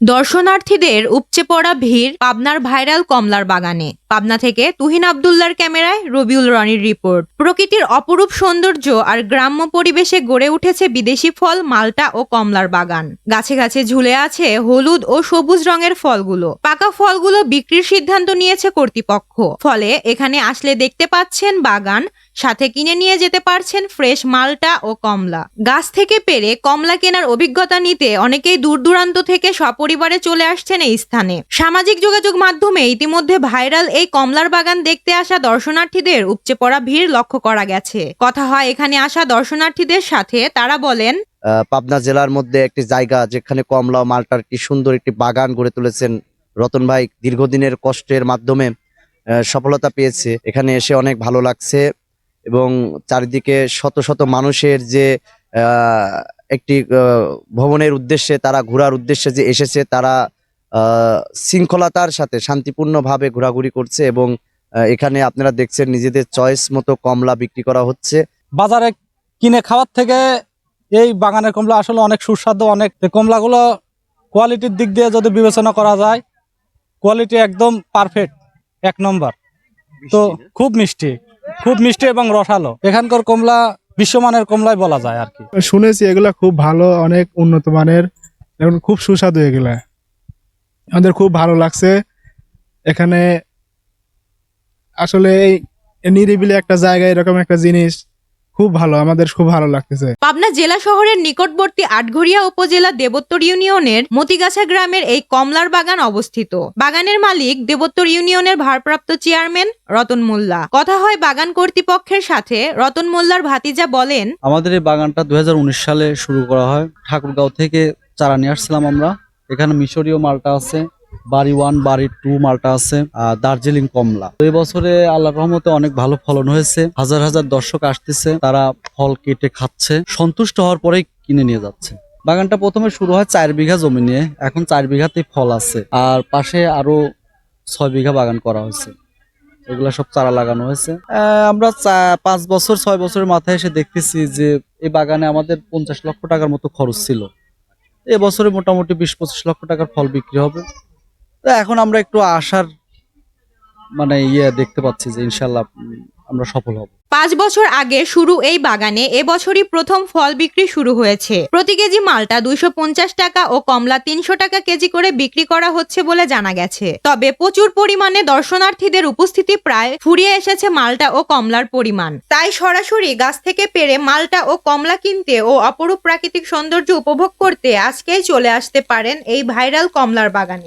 দর্শনার্থীদের উপচে পড়া ভিড় পাবনার ভাইরাল কমলার বাগানে। পাবনা থেকে তুহিন আবদুল্লার ক্যামেরায় রবিউল রনির রিপোর্ট। প্রকৃতির অপরূপ সৌন্দর্য আর গ্রাম্য পরিবেশে গড়ে উঠেছে বিদেশি ফল, মালটা ও কমলার বাগান। গাছে গাছে ঝুলে আছে হলুদ ও সবুজ রঙের ফলগুলো। পাকা ফলগুলো বিক্রির সিদ্ধান্ত নিয়েছে কর্তৃপক্ষ। ফলে এখানে আসলে দেখতে পাচ্ছেন বাগান সাথে কিনে নিয়ে যেতে পারছেন ফ্রেশ মালটা ও কমলা। গাছ থেকে পেরে কমলা কেনার অভিজ্ঞতা নিতে অনেকেই দূর দূরান্ত থেকে সপরিবারে চলে আসছেন এই স্থানে। সামাজিক যোগাযোগ মাধ্যমে ইতিমধ্যে ভাইরাল এই কমলার বাগান দেখতে আসা দর্শনার্থীদের উপচে পড়া ভিড় লক্ষ্য করা গেছে। কথা হয় এখানে আসা দর্শনার্থীদের সাথে, তারা বলেন পাবনা জেলার মধ্যে একটি জায়গা যেখানে কমলা মালটার কি সুন্দর একটি বাগান গড়ে তুলেছেন রতন ভাই, দীর্ঘদিনের কষ্টের মাধ্যমে সফলতা পেয়েছে। এখানে এসে অনেক ভালো লাগছে। এবং চারিদিকে শত শত মানুষের যে আহ, একটি ভবনের উদ্দেশ্যে তারা ঘোরার উদ্দেশ্যে যে এসেছে তারা আহ, শৃঙ্খলতার সাথে শান্তিপূর্ণভাবে ঘোরাঘুরি করছে এবং এখানে আপনারা দেখছেন নিজেদের চয়েস মতো কমলা বিক্রি করা হচ্ছে। বাজারে কিনে খাওয়ার থেকে এই বাগানের কমলা আসলে অনেক সুস্বাদু অনেক কমলাগুলো কোয়ালিটির দিক দিয়ে যদি বিবেচনা করা যায় কোয়ালিটি একদম পারফেক্ট এক নম্বর তো খুব মিষ্টি। খুব মিষ্টি এবং রসালো। এখানকার কমলা, বিশ্বমানের কমলাই বলা যায় আর কি। শুনেছি এগুলা খুব ভালো, অনেক উন্নত মানের, এবং খুব সুস্বাদু এগুলা। আমাদের খুব ভালো লাগছে। এখানে আসলে এই নিরিবিলি একটা জায়গা এরকম একটা জিনিস খুব ভালো আমাদের খুব ভালো লাগতেছে। পাবনা জেলা শহরের নিকটবর্তী আটঘরিয়া উপজেলা দেবোত্তর ইউনিয়নের মতিগাছা গ্রামের এই কমলার বাগান অবস্থিত। বাগানের মালিক দেবোত্তর ইউনিয়নের ভারপ্রাপ্ত চেয়ারম্যান রতন মোল্লা। কথা হয় বাগান কর্তৃপক্ষের সাথে রতন মোল্লার ভাতিজা বলেন আমাদের এই বাগানটা দুই হাজার উনিশ সালে শুরু করা হয়। ঠাকুরগাঁও থেকে চারা নিয়ে আসছিলাম আমরা। এখানে মিশরীয় মালটা আছে। বাড়ি ওয়ান, বাড়ি টু মালটা আছে, আর দার্জিলিং কমলা। এই বছরে আল্লাহ রহমতে অনেক ভালো ফলন হয়েছে। হাজার হাজার দর্শক আসতেছে, তারা ফল কেটে খাচ্ছে, সন্তুষ্ট হওয়ার পরেই কিনে নিয়ে যাচ্ছে। বাগানটা প্রথমে শুরু হয় চার বিঘা জমি নিয়ে, এখন চার বিঘাতেই ফল আছে। আর পাশে আরও ছয় বিঘা বাগান করা হয়েছে। এগুলা সব চারা লাগানো হয়েছে। আমরা পাঁচ বছর, ছয় বছরের মাথায় এসে দেখতেছি যে, এই বাগানে আমাদের পঞ্চাশ লক্ষ টাকার মতো খরচ ছিল। এবছরে মোটামুটি বিশ পঁচিশ লক্ষ টাকার ফল বিক্রি হবে। তো এখন আমরা একটু আশার মানে ইয়ে দেখতে পাচ্ছি যে ইনশাল্লাহ আমরা সফল হব। পাঁচ বছর আগে শুরু এই বাগানে এবছরই প্রথম ফল বিক্রি শুরু হয়েছে। প্রতি কেজি মালটা দুইশো পঞ্চাশ টাকা ও কমলা তিনশো টাকা কেজি করে বিক্রি করা হচ্ছে বলে জানা গেছে। তবে প্রচুর পরিমাণে দর্শনার্থীদের উপস্থিতি প্রায় ফুরিয়ে এসেছে মালটা ও কমলার পরিমাণ। তাই সরাসরি গাছ থেকে পেরে মালটা ও কমলা কিনতে ও অপরূপ প্রাকৃতিক সৌন্দর্য উপভোগ করতে আজকেই চলে আসতে পারেন এই ভাইরাল কমলার বাগানে।